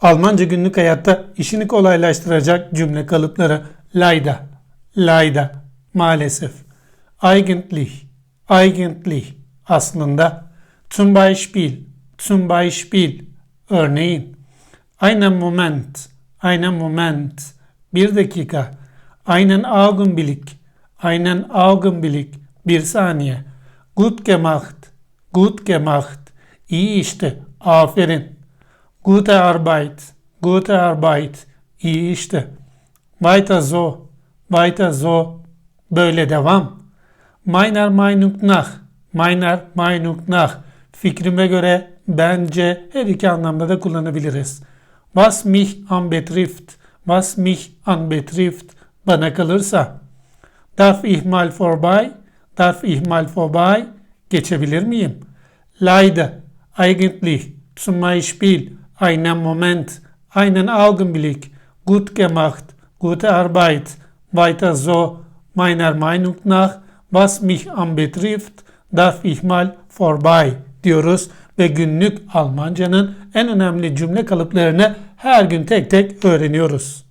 Almanca günlük hayatta işini kolaylaştıracak cümle kalıpları leider, leider, maalesef. Eigentlich, eigentlich, aslında. Zum Beispiel, zum Beispiel, örneğin. Einen Moment, einen Moment, bir dakika. Einen Augenblick, einen Augenblick, bir saniye. Gut gemacht, gut gemacht, iyi işte, aferin. Gute Arbeit, gute Arbeit, iyi işte. Weiter so, weiter so, böyle devam. Meiner Meinung nach, meiner Meinung nach, fikrime göre, bence her iki anlamda da kullanabiliriz. Was mich anbetrifft, was mich anbetrifft, bana kalırsa. Darf ich mal vorbei, darf ich mal vorbei, geçebilir miyim? Leider, eigentlich, zum Beispiel, einen Moment, einen Augenblick, gut gemacht, gute Arbeit, weiter so, meiner Meinung nach, was mich anbetrifft, darf ich mal vorbei diyoruz ve günlük Almancanın en önemli cümle kalıplarını her gün tek tek öğreniyoruz.